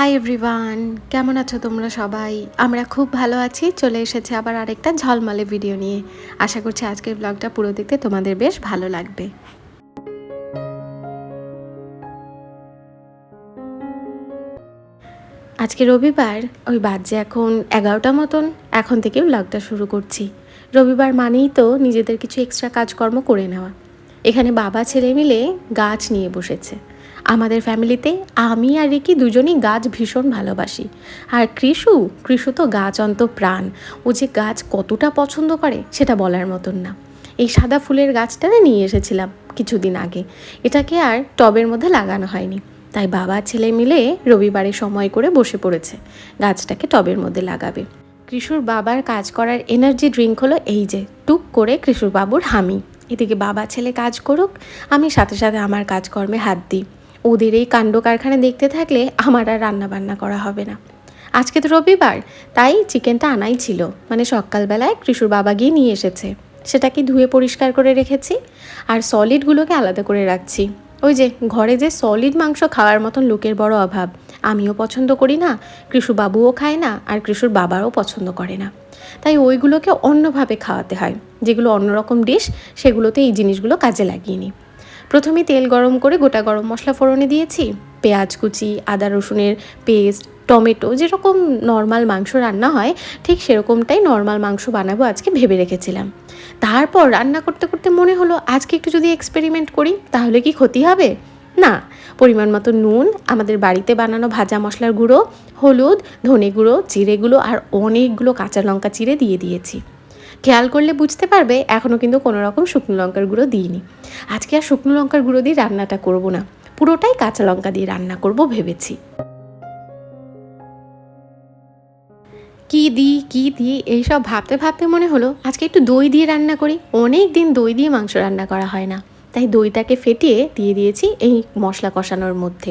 Hi everyone কেমন আছো তোমরা সবাই? আমরা খুব ভালো আছি। চলে এসেছি আবার আরেকটা ঝলমলে ভিডিও নিয়ে। আশা করছি আজকের ব্লগটা পুরো দেখতে তোমাদের বেশ ভালো লাগবে। আজকে রবিবার, ওই বাজে এখন এগারোটা মতন। এখন থেকে ব্লগটা শুরু করছি। রবিবার মানেই তো নিজেদের কিছু এক্সট্রা কাজকর্ম করে নেওয়া। এখানে বাবা, ছেলে মিলে গাছ নিয়ে বসেছে। আমাদের ফ্যামিলিতে আমি আর রিকি দুজনেই গাছ ভীষণ ভালোবাসি। আর কৃষু কৃষু তো গাছ অন্ত প্রাণ। ও যে গাছ কতটা পছন্দ করে সেটা বলার মতন না। এই সাদা ফুলের গাছটা নিয়ে এসেছিলাম কিছুদিন আগে। এটাকে আর টবের মধ্যে লাগানো হয়নি। তাই বাবা ছেলে মিলে রবিবারে সময় করে বসে পড়েছে। গাছটাকে টবের মধ্যে লাগাবে। কৃষুর বাবার কাজ করার এনার্জি ড্রিঙ্ক হলো এই যে, টুক করে কৃষুর বাবুর হামি। এদিকে বাবা ছেলে কাজ করুক, আমি সাথে সাথে আমার কাজকর্মে হাত দিই। ওদের এই কাণ্ড কারখানা দেখতে থাকলে আমার আর রান্না বান্না করা হবে না। আজকে তো রবিবার, তাই চিকেনটা আনাই ছিল। মানে সকালবেলায় কৃষুর বাবা গিয়ে নিয়ে এসেছে। সেটাকে ধুয়ে পরিষ্কার করে রেখেছি আর সলিডগুলোকে আলাদা করে রাখছি। ওই যে, ঘরে যে সলিড মাংস খাওয়ার মতন লোকের বড় অভাব। আমিও পছন্দ করি না, কৃষু বাবুও খায় না আর কৃষুর বাবারও পছন্দ করে না। তাই ওইগুলোকে অন্যভাবে খাওয়াতে হয়। যেগুলো অন্যরকম ডিশ সেগুলোতে এই জিনিসগুলো কাজে লাগিয়ে নিই। প্রথমে তেল গরম করে গোটা গরম মশলা ফোড়নে দিয়েছি, পেঁয়াজ কুচি, আদা রসুনের পেস্ট, টমেটো, যেরকম নর্মাল মাংস রান্না হয়, ঠিক সেরকমটাই নর্মাল মাংস বানাবো আজকে ভেবে রেখেছিলাম। তারপর রান্না করতে করতে মনে হলো, আজকে একটু যদি এক্সপেরিমেন্ট করি, তাহলে কি ক্ষতি হবে? না, পরিমাণ মতো নুন, আমাদের বাড়িতে বানানো ভাজা মশলার গুঁড়ো, হলুদ, ধনে গুঁড়ো, জিরে গুঁড়ো, আর অনেকগুলো কাঁচা লঙ্কা চিড়ে দিয়ে দিয়েছি। খেয়াল করলে বুঝতে পারবে এখনও কিন্তু কোনো রকম শুকনো লঙ্কার গুঁড়ো দিইনি। আজকে আর শুকনো লঙ্কার গুঁড়ো দিয়ে রান্নাটা করব না, পুরোটাই কাঁচা লঙ্কা দিয়ে রান্না করব ভেবেছি। কি দিই কি দিই, এইসব ভাবতে ভাবতে মনে হলো, আজকে একটু দই দিয়ে রান্না করি অনেক দিন দই দিয়ে মাংস রান্না করা হয় না, তাই দইটাকে ফেটিয়ে দিয়ে দিয়েছি এই মশলা কষানোর মধ্যে।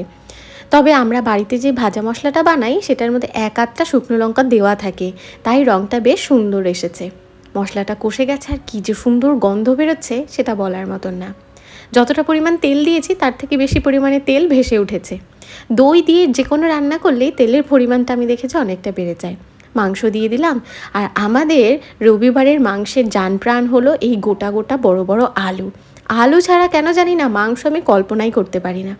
তবে আমরা বাড়িতে যে ভাজা মশলাটা বানাই, সেটার মধ্যে এক আধটা শুকনো লঙ্কা দেওয়া থাকে, তাই রঙটা বেশ সুন্দর এসেছে। মশলাটা কষে গেছে আর কী যে সুন্দর গন্ধ বেরোচ্ছে সেটা বলার মতন না। যতটা পরিমাণ তেল দিয়েছি তার থেকে বেশি পরিমাণে তেল ভেসে উঠেছে। দই দিয়ে যে কোনো রান্না করলেই তেলের পরিমাণটা আমি দেখেছি অনেকটা বেড়ে যায়। মাংস দিয়ে দিলাম আর আমাদের রবিবারের মাংসের যান প্রাণ হলো এই গোটা গোটা বড় বড় আলু। আলু ছাড়া কেন জানি না মাংস আমি কল্পনাই করতে পারি না।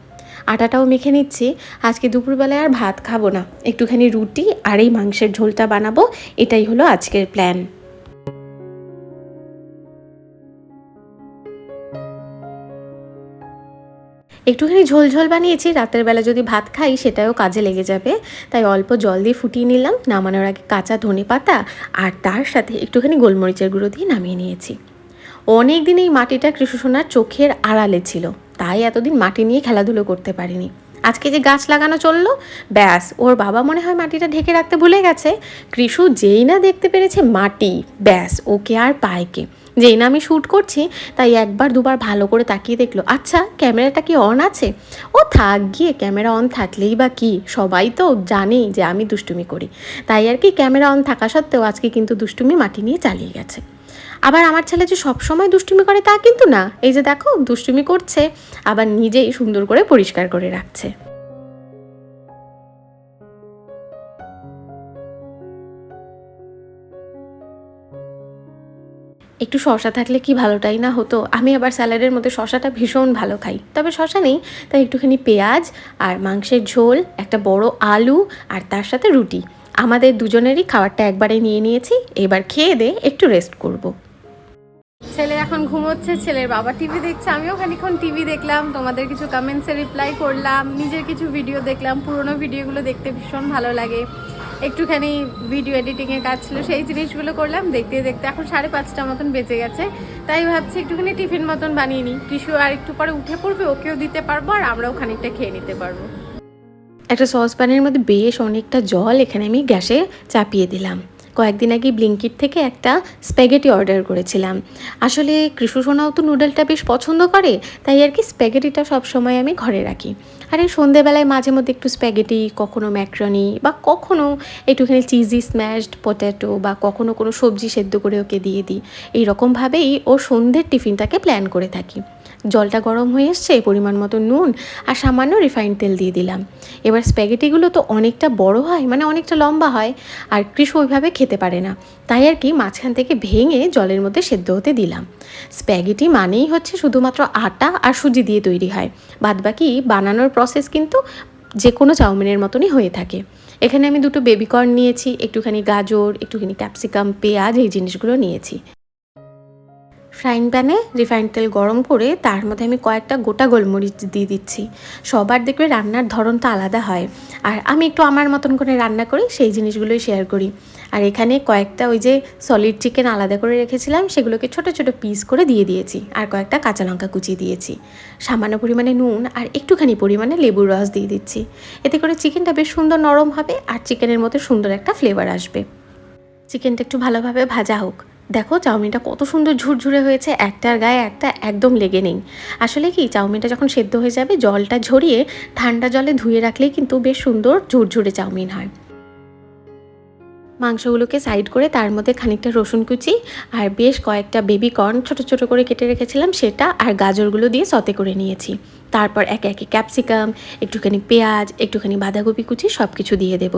আটাটাও মেখে নিচ্ছি। আজকে দুপুরবেলায় আর ভাত খাব না। একটুখানি রুটি আর এই মাংসের ঝোলটা বানাবো। এটাই হলো আজকের প্ল্যান একটুখানি ঝোল ঝোল বানিয়েছি, রাতের বেলা যদি ভাত খাই সেটাও কাজে লেগে যাবে। তাই অল্প জল দিয়ে ফুটিয়ে নিলাম, নামানোর আগে কাঁচা ধনে পাতা আর তার সাথে একটুখানি গোলমরিচের গুঁড়ো দিয়ে নামিয়ে নিয়েছি। অনেক দিন এই মাটিটা কৃষ্ণসোনার চোখের আড়ালে ছিল, তাই এতদিন মাটি নিয়ে খেলাধুলো করতে পারিনি। আজকে যে গাছ লাগানো চলল, ব্যাস, ওর বাবা মনে হয় মাটিটা ঢেকে রাখতে ভুলে গেছে। কৃষু যেই না দেখতে পেরেছে মাটি, ব্যাস, ওকে আর পায়কে। যেই না আমি শ্যুট করছি, তাই একবার দুবার ভালো করে তাকিয়ে দেখল আচ্ছা ক্যামেরাটা কি অন আছে? ও থাক গিয়ে, ক্যামেরা অন থাকলেই বা কি? সবাই তো জানেই যে আমি দুষ্টুমি করি। তাই আর কি ক্যামেরা অন থাকা সত্ত্বেও আজকে কিন্তু দুষ্টুমি মাটি নিয়ে চালিয়ে গেছে। আবার আমার ছেলে যে সবসময় দুষ্টুমি করে তা কিন্তু না। এই যে দেখো, দুষ্টুমি করছে, আবার নিজেই সুন্দর করে পরিষ্কার করে রাখছে। একটু শশা থাকলে কি ভালোটাই না হতো? আমি আবার স্যালাডের মধ্যে শশাটা ভীষণ ভালো খাই। তবে শশা নেই, তাই একটুখানি পেঁয়াজ আর মাংসের ঝোল, একটা বড় আলু আর তার সাথে রুটি। আমাদের দুজনেরই খাবারটা একবারে নিয়ে নিয়েছি, এবার খেয়ে দে, একটু রেস্ট করব। ছেলে এখন ঘুমোচ্ছে, ছেলের বাবা টিভি দেখছে, আমিও খানিক্ষণ টিভি দেখলাম, তোমাদের কিছু কমেন্টসে রিপ্লাই করলাম, নিজের কিছু ভিডিও দেখলাম, পুরোনো ভিডিওগুলো দেখতে ভীষণ ভালো লাগে। একটুখানি ভিডিও এডিটিংয়ের কাজ ছিল, সেই জিনিসগুলো করলাম, দেখতে দেখতে এখন সাড়ে পাঁচটা মতন বেঁচে গেছে। তাই ভাবছি একটুখানি টিফিন মতন বানিয়ে নিই। কিছু আর একটু পরে উঠে পড়বে, ওকেও দিতে পারব, আর আমরাও খানিকটা খেয়ে নিতে পারব। একটা সসপ্যানের মধ্যে বেশ অনেকটা জল এখানে আমি গ্যাসে চাপিয়ে দিলাম। কয়েকদিন আগে ব্লিঙ্কিট থেকে একটা স্প্যাগেটি অর্ডার করেছিলাম। আসলে কৃষ্ণসোনাও তো নুডলটা বেশ পছন্দ করে, তাই আর কি স্প্যাগেটিটা সবসময় আমি ঘরে রাখি। আর এই সন্ধেবেলায় মাঝে মধ্যে একটু স্প্যাগেটি কখনো ম্যাক্রনি বা কখনো একটুখানি চিজি স্ম্যাশড পটেটো বা কখনো কোনো সবজি সেদ্ধ করে ওকে দিয়ে দিই। এইরকমভাবেই ও সন্ধ্যের টিফিনটাকে প্ল্যান করে থাকি। জলটা গরম হয়ে এসছে, এই পরিমাণ মতো নুন আর সামান্য রিফাইন্ড তেল দিয়ে দিলাম। এবার স্প্যাগেটিগুলো তো অনেকটা বড় হয় মানে অনেকটা লম্বা হয়, আর কৃষু ওইভাবে খেতে পারে না। তাই আর কি মাঝখান থেকে ভেঙে জলের মধ্যে সেদ্ধ হতে দিলাম। স্প্যাগেটি মানেই হচ্ছে শুধুমাত্র আটা আর সুজি দিয়ে তৈরি হয়। বাদবাকি বানানোর প্রসেস কিন্তু যে কোনো চাউমিনের মতনই হয়ে থাকে। এখানে আমি দুটো বেবিকর্ন নিয়েছি, একটুখানি গাজর, একটুখানি ক্যাপসিকাম পেঁয়াজ, এই জিনিসগুলো নিয়েছি। ফ্রাইং প্যানে রিফাইন্ড তেল গরম করে তার মধ্যে আমি কয়েকটা গোটা গোলমরিচ দিয়ে দিচ্ছি। সবার দেখবে রান্নার ধরনটা আলাদা হয়। আর আমি একটু আমার মতন করে রান্না করি, সেই জিনিসগুলোই শেয়ার করি। আর এখানে কয়েকটা ওই যে সলিড চিকেন আলাদা করে রেখেছিলাম, সেগুলোকে ছোট ছোট পিস করে দিয়ে দিয়েছি আর কয়েকটা কাঁচা লঙ্কা কুচিয়ে দিয়েছি। সামান্য পরিমাণে নুন আর একটুখানি পরিমাণে লেবুর রস দিয়ে দিচ্ছি। এতে করে চিকেনটা বেশ সুন্দর নরম হবে আর চিকেনের মতো সুন্দর একটা ফ্লেভার আসবে। চিকেনটা একটু ভালোভাবে ভাজা হোক। দেখো, চাউমিনটা কত সুন্দর ঝুরঝুরে হয়েছে, একটার গায়ে একটা একদম লেগে নেই। আসলে কি, চাউমিনটা যখন সেদ্ধ হয়ে যাবে, জলটা ঝরিয়ে ঠান্ডা জলে ধুয়ে রাখলেই কিন্তু বেশ সুন্দর ঝুরঝুরে চাউমিন হয়। মাংসগুলোকে সাইড করে তার মধ্যে খানিকটা রসুন কুচি আর বেশ কয়েকটা বেবি কর্ন ছোট ছোট করে কেটে রেখেছিলাম সেটা আর গাজরগুলো দিয়ে সতে করে নিয়েছি। তারপর একে একে ক্যাপসিকাম, একটুখানি পেঁয়াজ, একটুখানি বাঁধাকপি কুচি সব কিছু দিয়ে দেব।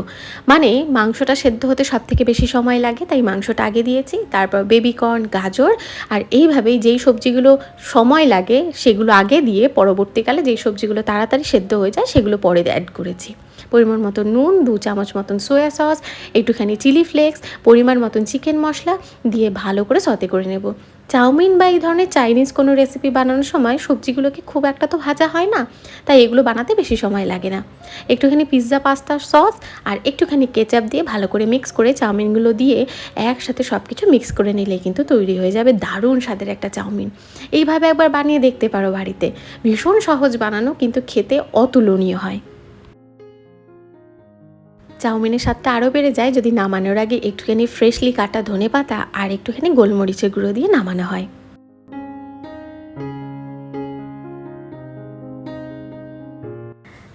মানে মাংসটা সেদ্ধ হতে সব থেকে বেশি সময় লাগে, তাই মাংসটা আগে দিয়েছি, তারপর বেবি কর্ন, গাজর আর এইভাবেই যেই সবজিগুলো সময় লাগে সেগুলো আগে দিয়ে পরবর্তীকালে যেই সবজিগুলো তাড়াতাড়ি সেদ্ধ হয়ে যায় সেগুলো পরে অ্যাড করেছি। পরিমাণ মতো নুন, দু চামচ মতন সোয়া সস একটুখানি চিলি ফ্লেক্স পরিমাণ মতন চিকেন মশলা দিয়ে ভালো করে সতে করে নেব। চাউমিন বা এই ধরনের চাইনিজ কোনো রেসিপি বানানোর সময় সবজিগুলোকে খুব একটা তো ভাজা হয় না, তাই এগুলো বানাতে বেশি সময় লাগে না। একটুখানি পিৎজা পাস্তার সস আর একটুখানি কেচাপ দিয়ে ভালো করে মিক্স করে চাউমিনগুলো দিয়ে একসাথে সব কিছু মিক্স করে নিলে কিন্তু তৈরি হয়ে যাবে দারুণ স্বাদের একটা চাউমিন। এইভাবে একবার বানিয়ে দেখতে পারো বাড়িতে। ভীষণ সহজ বানানো কিন্তু খেতে অতুলনীয় হয়। চাউমিনের স্বাদটা আরও বেড়ে যায় যদি নামানোর আগে একটুখানি ফ্রেশলি কাটা ধনে পাতা আর একটুখানি গোলমরিচের গুঁড়ো দিয়ে নামানো হয়।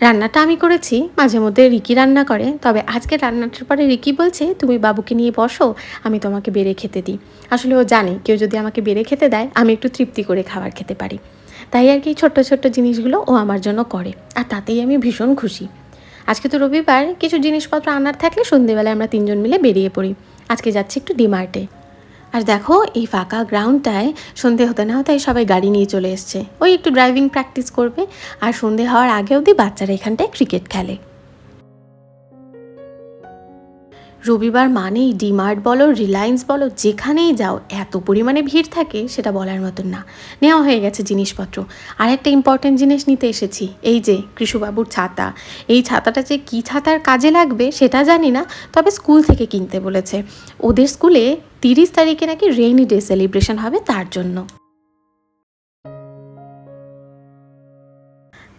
রান্নাটা আমি করেছি, মাঝে মধ্যে রিকি রান্না করে, তবে আজকে রান্নাটার পরে রিকি বলছে, তুমি বাবুকে নিয়ে বসো, আমি তোমাকে বেড়ে খেতে দিই। আসলে ও জানে, কেউ যদি আমাকে বেড়ে খেতে দেয়, আমি একটু তৃপ্তি করে খাবার খেতে পারি। তাই আর কি ছোট্ট ছোট্ট জিনিসগুলো ও আমার জন্য করে, আর তাতেই আমি ভীষণ খুশি। আজকে তো রবিবার, কিছু জিনিসপত্র আনার থাকলে সন্ধেবেলায় আমরা তিনজন মিলে বেরিয়ে পড়ি। আজকে যাচ্ছি একটু ডিমার্টে। আর দেখো, এই ফাঁকা গ্রাউন্ডটায় সন্ধে হতে না হতে সবাই গাড়ি নিয়ে চলে এসছে। ওই একটু ড্রাইভিং প্র্যাকটিস করবে। আর সন্ধে হওয়ার আগে অবধি বাচ্চারা এখানটায় ক্রিকেট খেলে। রবিবার মানেই ডিমার্ট বলো, রিলায়েন্স বলো, যেখানেই যাও, এত পরিমাণে ভিড় থাকে সেটা বলার মতন না। নেওয়া হয়ে গেছে জিনিসপত্র। আর একটা ইম্পর্টেন্ট জিনিস নিতে এসেছি, এই যে কৃষুবাবুর ছাতা। এই ছাতাটা যে কী ছাতার কাজে লাগবে সেটা জানি না, তবে স্কুল থেকে কিনতে বলেছে। ওদের স্কুলে তিরিশ তারিখে নাকি রেইনি ডে সেলিব্রেশন হবে তার জন্য।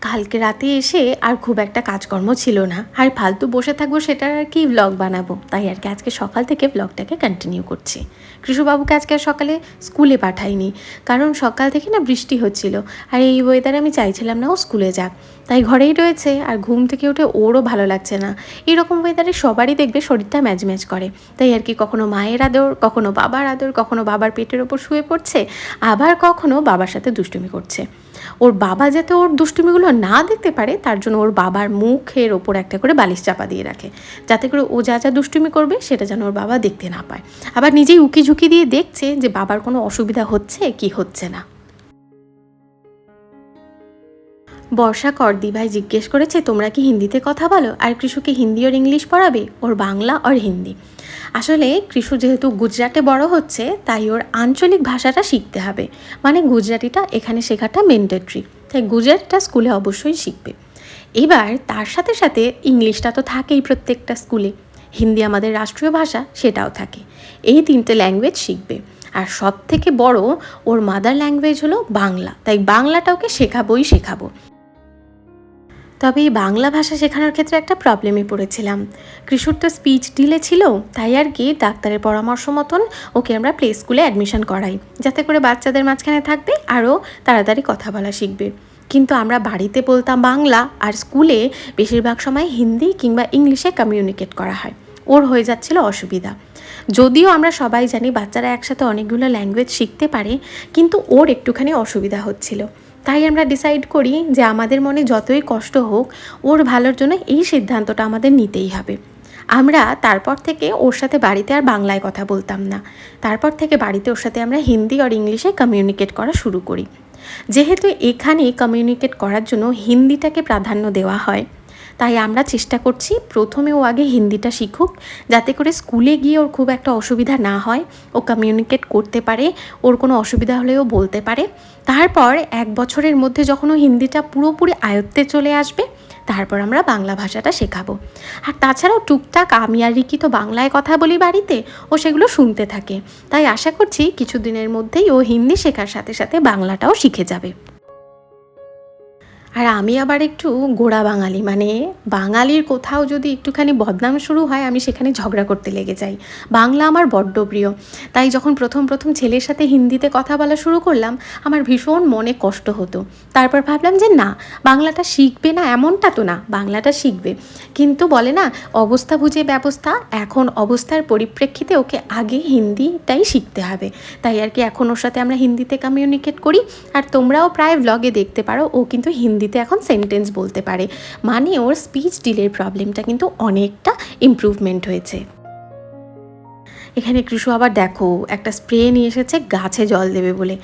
কালকে রাতে এসে আর খুব একটা কাজকর্ম ছিল না। আর ফালতু বসে থাকব সেটার আর কি ব্লগ বানাবো? তাই আর কি আজকে সকাল থেকে ব্লগটাকে কন্টিনিউ করছি। কৃষুবাবুকে আজকে আর সকালে স্কুলে পাঠাইনি। কারণ সকাল থেকে না বৃষ্টি হচ্ছিল। আর এই ওয়েদারে আমি চাইছিলাম না ও স্কুলে যাক। তাই ঘরেই রয়েছে। আর ঘুম থেকে উঠে ওরও ভালো লাগছে না। এরকম ওয়েদারে সবারই দেখবে শরীরটা ম্যাচ ম্যাচ করে। তাই আর কি কখনো মায়ের আদর, কখনো বাবার আদর, কখনো বাবার পেটের ওপর শুয়ে পড়ছে, আবার কখনো বাবার সাথে দুষ্টুমি করছে। ওর বাবা যাতে ওর দুষ্টুমিগুলো না দেখতে পারে, তার জন্য ওর বাবার মুখের ওপর একটা করে বালিশ চাপা দিয়ে রাখে। যাতে করে ও যা যা দুষ্টুমি করবে, সেটা যেন ওর বাবা দেখতে না পায়। আবার নিজেই উকি ঝুঁকি দিয়ে দেখছে যে বাবার কোনো অসুবিধা হচ্ছে কি হচ্ছে না। বর্ষা করদি ভাই জিজ্ঞেস করেছে, তোমরা কি হিন্দিতে কথা বলো? আর কৃষুকে হিন্দি ওর ইংলিশ পড়াবে? ওর বাংলা আর হিন্দি। আসলে কৃষু যেহেতু গুজরাটে বড় হচ্ছে, তাই ওর আঞ্চলিক ভাষাটা শিখতে হবে। মানে গুজরাটিটা এখানে শেখাটা মেন্ডেটরি তাই গুজরাটটা স্কুলে অবশ্যই শিখবে। এবার তার সাথে সাথে ইংলিশটা তো থাকেই প্রত্যেকটা স্কুলে। হিন্দি আমাদের রাষ্ট্রীয় ভাষা, সেটাও থাকে। এই তিনটে ল্যাঙ্গুয়েজ শিখবে। আর সব থেকে বড়, ওর মাদার ল্যাঙ্গুয়েজ হলো বাংলা। তাই বাংলাটা ওকে শেখাবোই শেখাবো। তবে এই বাংলা ভাষা শেখানোর ক্ষেত্রে একটা প্রবলেমে পড়েছিলাম। কৃষুর তো স্পিচ ডিলে ছিল, তাই আর কি ডাক্তারের পরামর্শ মতন ওকে আমরা প্লে স্কুলে অ্যাডমিশন করাই, যাতে করে বাচ্চাদের মাঝখানে থাকবে, আরও তাড়াতাড়ি কথা বলা শিখবে। কিন্তু আমরা বাড়িতে বলতাম বাংলা, আর স্কুলে বেশিরভাগ সময় হিন্দি কিংবা ইংলিশে কমিউনিকেট করা হয়। ওর হয়ে যাচ্ছিল অসুবিধা। যদিও আমরা সবাই জানি বাচ্চারা একসাথে অনেকগুলো ল্যাঙ্গুয়েজ শিখতে পারে, কিন্তু ওর একটুখানি অসুবিধা হচ্ছিল। তাই আমরা ডিসাইড করি যে আমাদের মনে যতই কষ্ট হোক, ওর ভালোর জন্য এই সিদ্ধান্তটা আমাদের নিতেই হবে। আমরা তারপর থেকে ওর সাথে বাড়িতে আর বাংলায় কথা বলতাম না। তারপর থেকে বাড়িতে ওর সাথে আমরা হিন্দি আর ইংলিশে কমিউনিকেট করা শুরু করি। যেহেতু এখানে কমিউনিকেট করার জন্য হিন্দিটাকে প্রাধান্য দেওয়া হয় তাই আমরা চেষ্টা করছি প্রথমে ও আগে হিন্দিটা শিখুক, যাতে করে স্কুলে গিয়ে ওর খুব একটা অসুবিধা না হয়, ও কমিউনিকেট করতে পারে, ওর কোনো অসুবিধা হলেও বলতে পারে। তারপর এক বছরের মধ্যে যখন ও হিন্দিটা পুরোপুরি আয়ত্তে চলে আসবে, তারপর আমরা বাংলা ভাষাটা শেখাবো। আর তাছাড়াও টুকটাক আমি আর রিকি তো বাংলায় কথা বলি বাড়িতে, ও সেগুলো শুনতে থাকে। তাই আশা করছি কিছুদিনের মধ্যেই ও হিন্দি শেখার সাথে সাথে বাংলাটাও শিখে যাবে। আর আমি আবার একটু গোড়া বাঙালি মানে বাঙালির কোথাও যদি একটুখানি বদনাম শুরু হয়, আমি সেখানে ঝগড়া করতে লেগে যাই। বাংলা আমার বড্ড প্রিয়। তাই যখন প্রথম প্রথম ছেলের সাথে হিন্দিতে কথা বলা শুরু করলাম, আমার ভীষণ মনে কষ্ট হতো। তারপর ভাবলাম যে না, বাংলাটা শিখবে না এমনটা তো না, বাংলাটা শিখবে। কিন্তু বলে না, অবস্থা বুঝে ব্যবস্থা, এখন অবস্থার পরিপ্রেক্ষিতে ওকে আগে হিন্দিটাই শিখতে হবে। তাই আর কি এখন ওর সাথে আমরা হিন্দিতে কমিউনিকেট করি, আর তোমরাও প্রায় ব্লগে দেখতে পারো, ও কিন্তু হিন্দিতে এখন সেন্টেন্স বলতে পারে। মানে ওর স্পিচ ডিলের প্রবলেমটা কিন্তু অনেকটা ইমপ্রুভমেন্ট হয়েছে। এখানে কৃষু আবার দেখো, একটা স্প্রে নিয়ে এসেছে, গাছে জল দেবে বলে।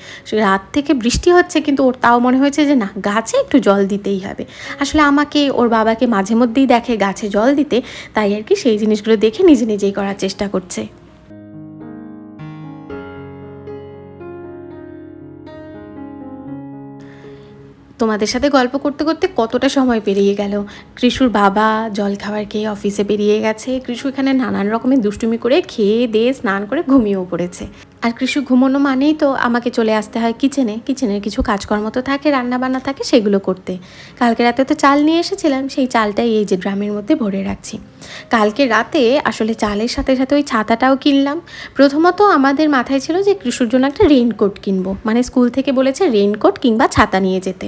রাত থেকে বৃষ্টি হচ্ছে, কিন্তু ওর তাও মনে হয়েছে যে না, গাছে একটু জল দিতেই হবে। আসলে আমাকে, ওর বাবাকে মাঝে মধ্যেই দেখে গাছে জল দিতে, তাই আর কি সেই জিনিসগুলো দেখে নিজে নিজেই করার চেষ্টা করছে। তোমাদের সাথে গল্প করতে করতে কতটা সময় পেরিয়ে গেল? কৃষুর বাবা জল খাবার খেয়ে অফিসে বেরিয়ে গেছে। কৃষু এখানে নানান রকমের দুষ্টুমি করে খেয়ে দিয়ে স্নান করে ঘুমিয়েও পড়েছে। আর কৃষু ঘুমোনো মানেই তো আমাকে চলে আসতে হয় কিচেনে। কিচেনের কিছু কাজকর্ম তো থাকে, রান্নাবান্না থাকে সেগুলো করতে। কালকে রাতে তো চাল নিয়ে এসেছিলাম, সেই চালটাই এই যে ড্রামের মধ্যে ভরে রাখছি। কালকে রাতে আসলে চালের সাথে সাথে ওই ছাতাটাও কিনলাম। প্রথমত আমাদের মাথায় ছিল যে কৃষুর জন্য একটা রেইনকোট কিনবো। মানে স্কুল থেকে বলেছে রেইনকোট কিংবা ছাতা নিয়ে যেতে।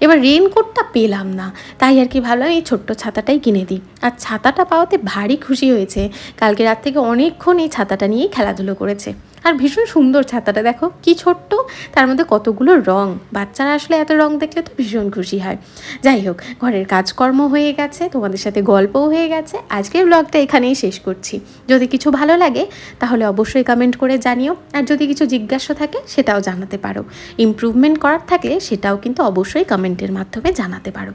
এবার রেইনকোটটা পেলাম না। তাই আর কি ভাবলাম, এই ছোট্ট ছাতাটাই কিনে দিই। আর ছাতাটা পাওয়াতে ভারী খুশি হয়েছে। কালকে রাত থেকে অনেকক্ষণ এই ছাতাটা নিয়েই খেলাধুলো করেছে। আর ভীষণ সুন্দর ছাতাটা, দেখো, কি ছোট্ট, তার মধ্যে কতগুলো রং। বাচ্চারা আসলে এত রং দেখলে তো ভীষণ খুশি হয়। যাই হোক, ঘরের কাজকর্ম হয়ে গেছে, তোমাদের সাথে গল্পও হয়ে গেছে। আজকের ব্লগটা এখানেই শেষ করছি। যদি কিছু ভালো লাগে, তাহলে অবশ্যই কমেন্ট করে জানিও। আর যদি কিছু জিজ্ঞাসা থাকে, সেটাও জানাতে পারো। ইমপ্রুভমেন্ট করার থাকলে সেটাও কিন্তু অবশ্যই কমেন্টের মাধ্যমে জানাতে পারো।